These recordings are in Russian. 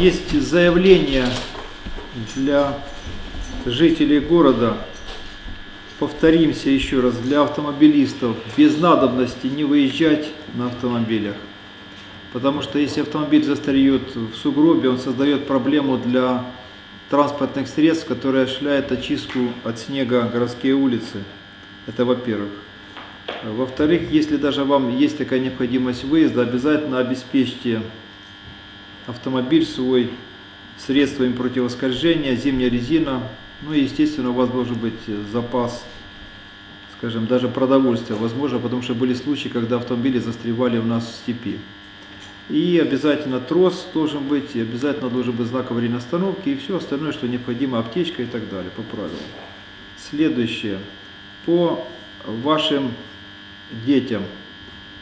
Есть заявление для жителей города. Повторимся еще раз, для автомобилистов без надобности не выезжать на автомобилях. Потому что если автомобиль застареет в сугробе, он создает проблему для транспортных средств, которые осуществляют очистку от снега городские улицы. Это во-первых. Во-вторых, если даже вам есть такая необходимость выезда, обязательно обеспечьте автомобиль свой средствами противоскольжения, зимняя резина, ну и естественно у вас должен быть запас, скажем, даже продовольствия, возможно, потому что были случаи, когда автомобили застревали у нас в степи. И обязательно трос должен быть, и обязательно должен быть знак аварийной остановки и все остальное, что необходимо, аптечка и так далее, по правилам. Следующее. По вашим детям.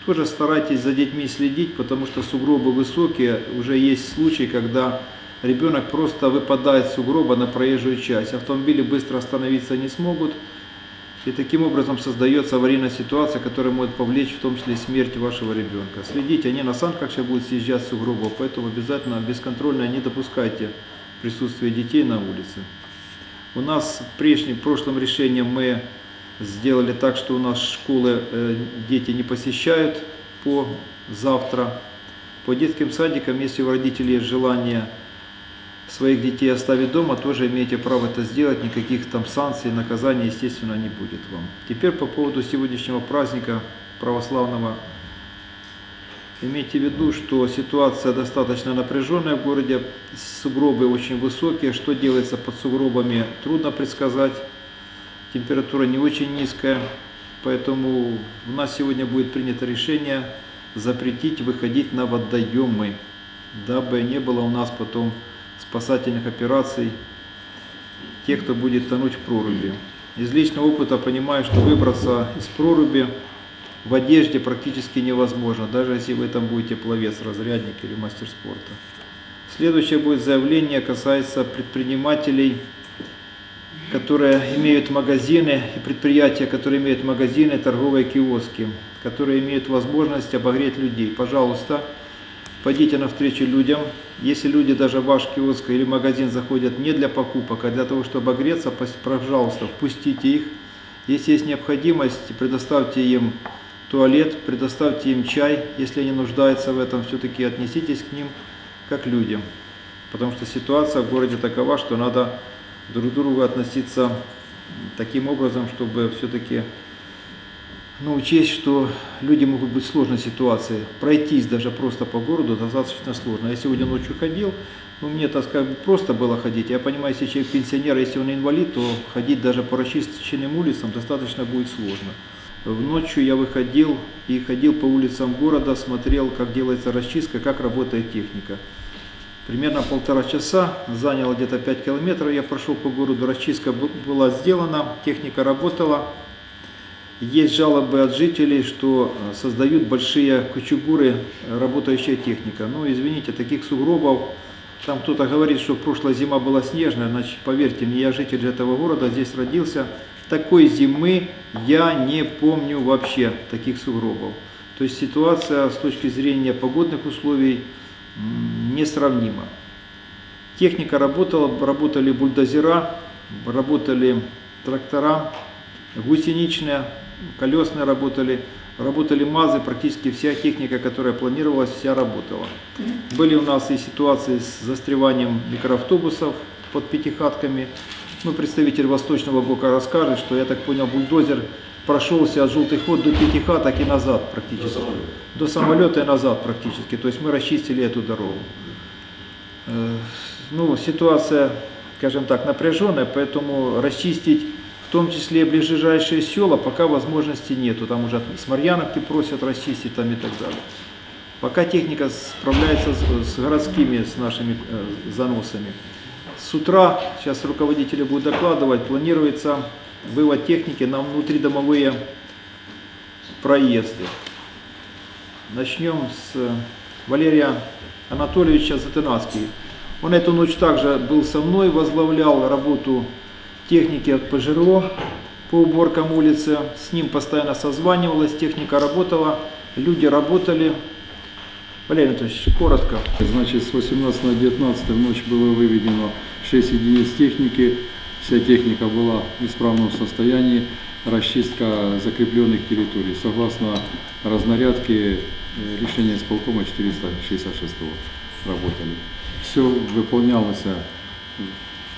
Тоже старайтесь за детьми следить, потому что сугробы высокие. Уже есть случаи, когда ребенок просто выпадает с сугроба на проезжую часть. Автомобили быстро остановиться не смогут. И таким образом создается аварийная ситуация, которая может повлечь в том числе смерть вашего ребенка. Следите, они на санках сейчас будут съезжать с сугробов, поэтому обязательно бесконтрольно не допускайте присутствия детей на улице. У нас прежним, прошлым решением мы сделали так, что у нас школы э, дети не посещают по завтра. По детским садикам, если у родителей есть желание своих детей оставить дома, тоже имеете право это сделать, никаких там санкций, наказаний, естественно, не будет вам. Теперь по поводу сегодняшнего праздника православного. Имейте в виду, что ситуация достаточно напряженная в городе, сугробы очень высокие, что делается под сугробами, трудно предсказать температура не очень низкая, поэтому у нас сегодня будет принято решение запретить выходить на водоемы, дабы не было у нас потом спасательных операций тех, кто будет тонуть в проруби. Из личного опыта понимаю, что выбраться из проруби в одежде практически невозможно, даже если вы там будете пловец, разрядник или мастер спорта. Следующее будет заявление, касается предпринимателей, которые имеют магазины и предприятия, которые имеют магазины, торговые киоски, которые имеют возможность обогреть людей. Пожалуйста, пойдите навстречу людям. Если люди даже в ваш киоск или магазин заходят не для покупок, а для того, чтобы обогреться, пожалуйста, впустите их. Если есть необходимость, предоставьте им туалет, предоставьте им чай. Если они нуждаются в этом, все-таки отнеситесь к ним как людям. Потому что ситуация в городе такова, что надо друг к другу относиться таким образом, чтобы все-таки ну, учесть, что люди могут быть в сложной ситуации. Пройтись даже просто по городу достаточно сложно. Я сегодня ночью ходил, ну, мне так сказать, просто было ходить. Я понимаю, если человек пенсионер, если он инвалид, то ходить даже по расчищенным улицам достаточно будет сложно. В ночью я выходил и ходил по улицам города, смотрел, как делается расчистка, как работает техника. Примерно полтора часа, заняло где-то 5 километров, я прошел по городу, расчистка была сделана, техника работала. Есть жалобы от жителей, что э, создают большие кучугуры э, работающая техника. Но ну, извините, таких сугробов, там кто-то говорит, что прошлая зима была снежная, значит, поверьте мне, я житель этого города, здесь родился, такой зимы я не помню вообще таких сугробов. То есть ситуация с точки зрения погодных условий несравнимо. Техника работала, работали бульдозера, работали трактора, гусеничные, колесные работали, работали МАЗы, практически вся техника, которая планировалась, вся работала. Были у нас и ситуации с застреванием микроавтобусов под пятихатками. Ну, представитель Восточного ГОКа расскажет, что, я так понял, бульдозер прошелся от желтый ход до пятихаток и назад практически. До самолета и назад практически. То есть мы расчистили эту дорогу. Э, ну, ситуация, скажем так, напряженная, поэтому расчистить в том числе ближайшие села пока возможности нету. Там уже с Марьяновки просят расчистить там и так далее. Пока техника справляется с, городскими, с нашими э, заносами. С утра, сейчас руководители будут докладывать, планируется вывод техники на внутридомовые проезды. Начнем с Валерия Анатольевича Затынацкий. Он эту ночь также был со мной, возглавлял работу техники от ПЖРО по уборкам улицы. С ним постоянно созванивалась, техника работала, люди работали. Валерий Анатольевич, коротко. Значит, с 18 на 19 в ночь было выведено 6 единиц техники. Вся техника была в исправном состоянии. Расчистка закрепленных территорий. Согласно разнарядке э, решения исполкома 466 работали. Все выполнялось э,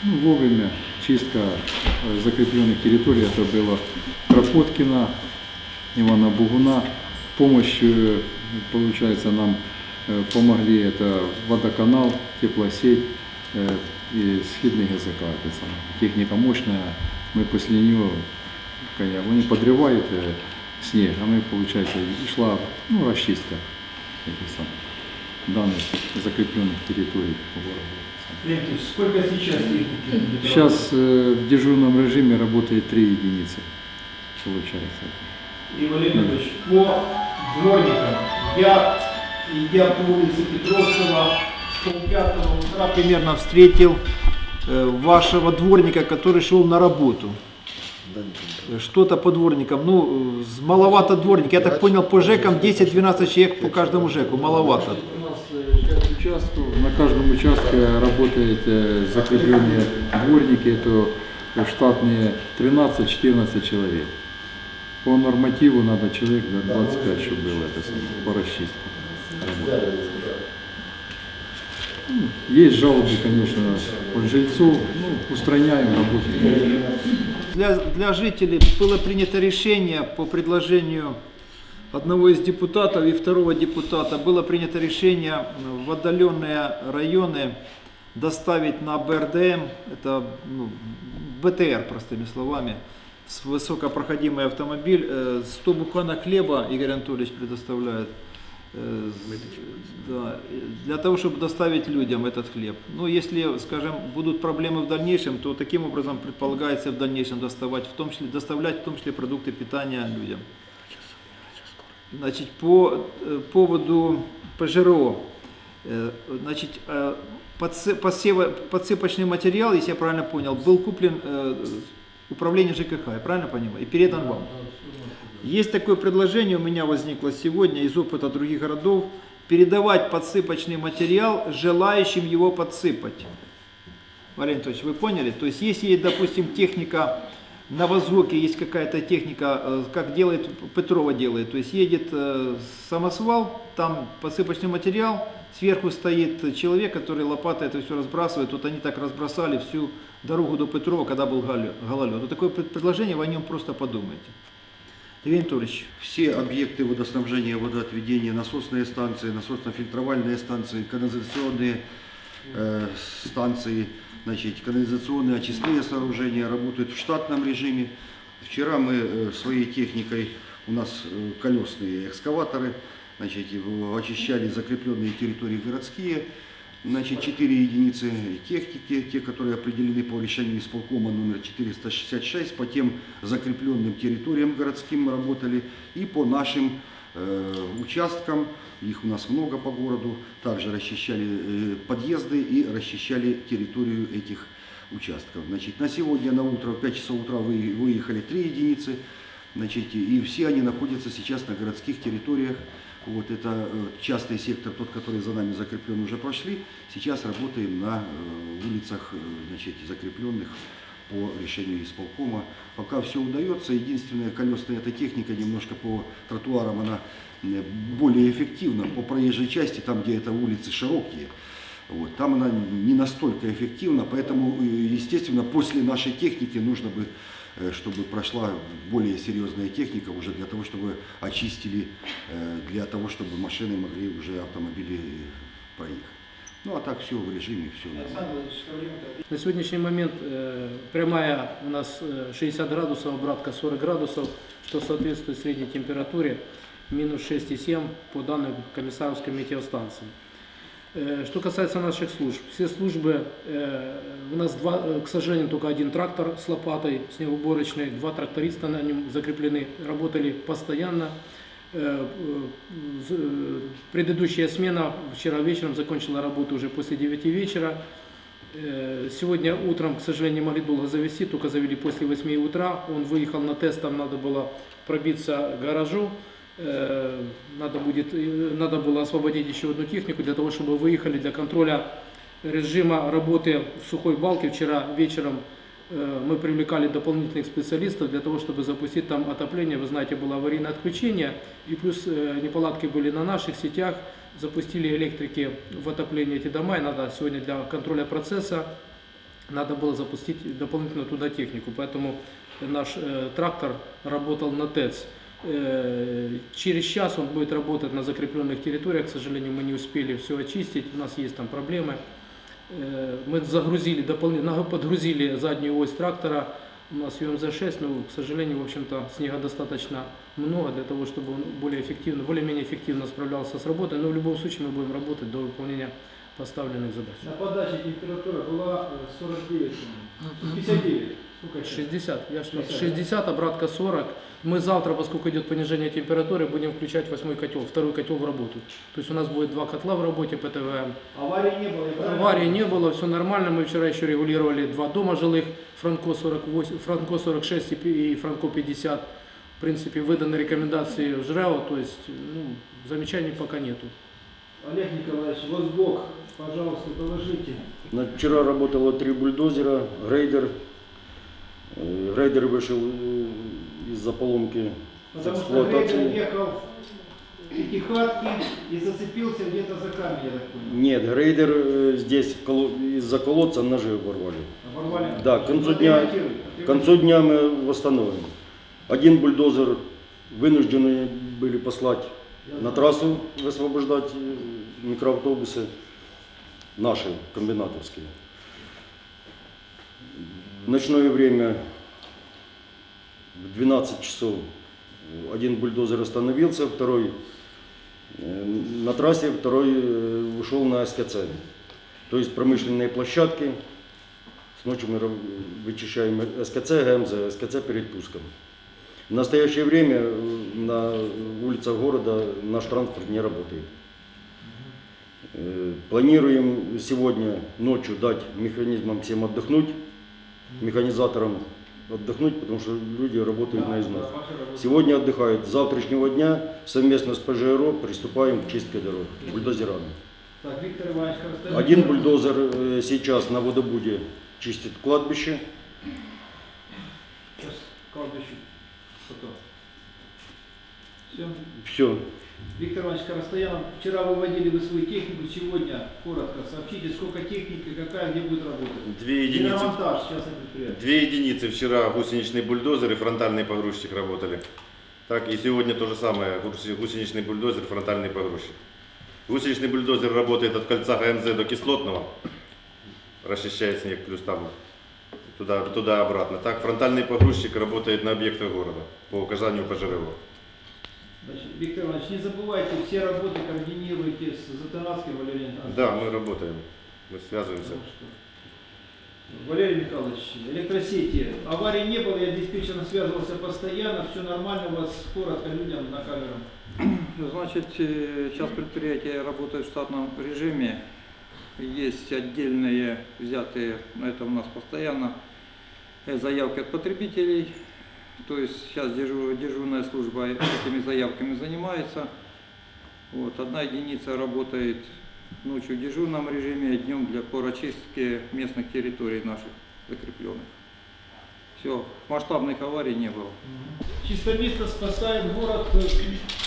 ну, вовремя. Чистка э, закрепленных территорий. Это было Кропоткина, Ивана Бугуна. Помощь, получается, нам помогли это водоканал, теплосеть и східний ГЗК. Техника мощная. Мы после нее, конечно, они подрывают снег, а мы, получается, и шла ну, расчистка этих самых данных закрепленных территорий по городу. Сколько сейчас техники? Сейчас э, в дежурном режиме работает три единицы, получается. И Валерий Анатольевич, по дворникам, я, идя по улице Петровского, полпятого утра примерно встретил э, вашего дворника, который шел на работу. Что-то по дворникам, ну, маловато дворник. Я так понял, по ЖЭКам 10-12 человек по каждому ЖЭКу, маловато. У нас э, участков, на каждом участке работают э, закрепленные дворники, это штатные 13-14 человек. По нормативу надо человек да, 25, чтобы было это по расчистке. Есть жалобы, конечно, от жильцов, ну, устраняем, работаем. Для, для жителей было принято решение по предложению одного из депутатов и второго депутата, было принято решение в отдаленные районы доставить на БРДМ, это ну, БТР, простыми словами, с высокопроходимый автомобиль, э, 100 буханок хлеба Игорь Анатольевич предоставляет. Э, да, э, для того, чтобы доставить людям этот хлеб. Ну, если, скажем, будут проблемы в дальнейшем, то таким образом предполагается в дальнейшем доставать, в том числе, доставлять в том числе продукты питания людям. Значит, по э, поводу ПЖРО, значит, подсыпочный материал, если я правильно понял, был куплен управлением ЖКХ, я правильно понимаю, и передан вам. Есть такое предложение у меня возникло сегодня из опыта других городов, передавать подсыпочный материал желающим его подсыпать. Валерий Анатольевич, вы поняли? То есть, если, допустим, техника на возвоке, есть какая-то техника, э, как делает Петрова делает, то есть едет э, самосвал, там подсыпочный материал, сверху стоит человек, который лопатой это все разбрасывает. Вот они так разбросали всю дорогу до Петрова, когда был гололед. Вот такое пред- предложение, вы о нем просто подумайте. Евгений Анатольевич, Все объекты водоснабжения, водоотведения, насосные станции, насосно-фильтровальные станции, канализационные э, станции, значит, канализационные очистные сооружения работают в штатном режиме. Вчера мы э, своей техникой, у нас э, колесные экскаваторы, значит, очищали закрепленные территории городские, Значит, 4 единицы техники, те, которые определены по решению исполкома номер 466, по тем закрепленным территориям городским работали и по нашим э, участкам, их у нас много по городу, также расчищали э, подъезды и расчищали территорию этих участков. Значит, на сегодня на утро, в 5 часов утра вы- выехали 3 единицы, значит, и все они находятся сейчас на городских территориях. Вот это э, частный сектор, тот, который за нами закреплен, уже прошли. Сейчас работаем на э, улицах, э, значит, закрепленных по решению исполкома. Пока все удается. Единственная колесная эта техника немножко по тротуарам она более эффективна. По проезжей части, там, где это улицы широкие, вот, там она не настолько эффективна, поэтому, естественно, после нашей техники нужно бы, чтобы прошла более серьезная техника уже для того, чтобы очистили, э, для того, чтобы машины могли уже автомобили проехать. Ну а так все в режиме, все. На сегодняшний момент э, прямая у нас э, 60 градусов, обратка 40 градусов, что соответствует средней температуре минус 6,7 по данным комиссаровской метеостанции. Э, Что касается наших служб, все службы, э, у нас, два, э, к сожалению, только один трактор с лопатой снегоуборочной, два тракториста на нем закреплены, работали постоянно. Предыдущая смена вчера вечером закончила работу уже после 9 вечера. Сегодня утром, к сожалению, могли долго завести, только завели после 8 утра. Он выехал на тест, там надо было пробиться к гаражу. Э, надо, будет, э, надо было освободить еще одну технику для того, чтобы выехали для контроля режима работы в сухой балке. Вчера вечером э, мы привлекали дополнительных специалистов для того, чтобы запустить там отопление. Вы знаете, было аварийное отключение, и плюс неполадки были на наших сетях. Запустили электрики в отопление эти дома, и надо сегодня для контроля процесса надо было запустить дополнительно туда технику. Поэтому наш трактор работал на ТЭЦ. Э, через час он будет работать на закрепленных территориях. К сожалению, мы не успели все очистить, у нас есть там проблемы. Э, мы загрузили дополнительно, подгрузили заднюю ось трактора. У нас ЮМЗ-6, но, к сожалению, в общем-то, снега достаточно много для того, чтобы он более эффективно, более-менее эффективно справлялся с работой. Но в любом случае мы будем работать до выполнения поставленных задач. На подаче температура была э, 49, по-моему. 59. Сколько сейчас? 60, я ж 60. 60, обратка 40. Мы завтра, поскольку идет понижение температуры, будем включать восьмой котел, второй котел в работу. То есть у нас будет два котла в работе ПТВМ. Аварии не было. правильно Аварии не было, все нормально. Мы вчера еще регулировали два дома жилых, Франко 48, Франко 46 и Франко 50. В принципе, выданы рекомендации в ЖРЭО, то есть ну, замечаний пока нету. Олег Николаевич, Возбок, пожалуйста, доложите. На- Вчера работало три бульдозера, грейдер. Э, Грейдер вышел э, из-за поломки Потому что эксплуатации. ехал пятихатки и зацепился где-то за камень, я так понял. Нет, грейдер э, здесь из-за колодца ножи оборвали. Оборвали? Да, к концу дня, к концу дня мы восстановим. Один бульдозер вынуждены были послать на трассу высвобождать э, микроавтобусы наши, комбинатовские. В ночное время в 12 часов один бульдозер остановился, второй э, на трассе, второй э, ушел на СКЦ. То есть промышленные площадки, с ночи мы вычищаем СКЦ, ГМЗ, СКЦ перед пуском. В настоящее время э, на улицах города наш транспорт не работает. Э, Планируем сегодня ночью дать механизмам всем отдохнуть, механизаторам отдохнуть, потому что люди работают на износ. Сегодня отдыхают. С завтрашнего дня совместно с ПЖРО приступаем к чистке дорог бульдозерами. Один бульдозер э, сейчас на водобуде чистит кладбище. Сейчас кладбище. Все. Все. Виктор Иванович Коростаянов, вчера выводили вы свою технику, сегодня коротко сообщите, сколько техники, какая, где будет работать. Две единицы, Гидромонтаж, сейчас две единицы вчера гусеничный бульдозер и фронтальный погрузчик работали. Так и сегодня то же самое, гусеничный бульдозер, фронтальный погрузчик. Гусеничный бульдозер работает от кольца ГМЗ до Кислотного, расчищает снег, плюс там туда, туда обратно. Так фронтальный погрузчик работает на объектах города по указанию ПЖРО. Значит, Виктор Иванович, не забывайте, все работы координируйте с Затонатским Валерием Анатольевичем. Да, мы работаем, мы связываемся. Потому что- Валерий Михайлович, электросети. Аварий не было, я диспетчером связывался постоянно, все нормально, у вас коротко людям на камеру. Значит, э, сейчас предприятие работает в штатном режиме. Есть отдельные взятые, но это у нас постоянно, э, заявки от потребителей. То есть сейчас дежур- дежурная служба этими заявками занимается. Вот, одна единица работает ночью в дежурном режиме, днем для порочистки местных территорий наших закрепленных. Все, масштабных аварий не было. Чистомисто спасает город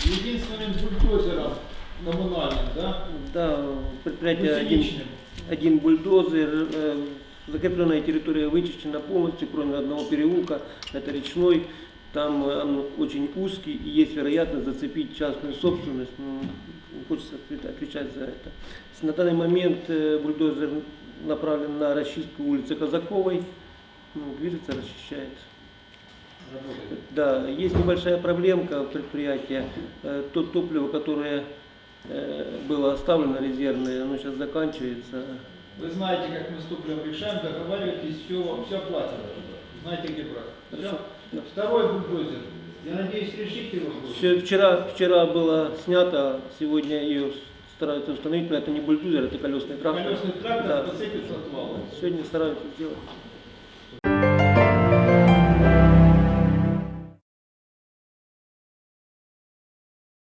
единственным бульдозером коммунальным, да? Да, предприятие один, один бульдозер, э, закрепленная территория вычищена полностью, кроме одного переулка, это речной. Там э, он очень узкий и есть вероятность зацепить частную собственность. Ну, хочется отвечать за это. На данный момент э, бульдозер направлен на расчистку улицы Казаковой. Ну, движется, расчищает. Работает. Да, есть небольшая проблемка предприятия. Э, То топливо, которое было оставлено резервное, оно сейчас заканчивается. Вы знаете, как мы с топливом решаем, договариваетесь, все, все оплатим. Знаете, где брать. Второй бульдозер. Я надеюсь, решите его. Всё, Вчера, вчера было снято, сегодня ее стараются установить, но это не бульдозер, это колесный трактор. Колесный трактор Да. посыпется отвалом. Сегодня стараются сделать.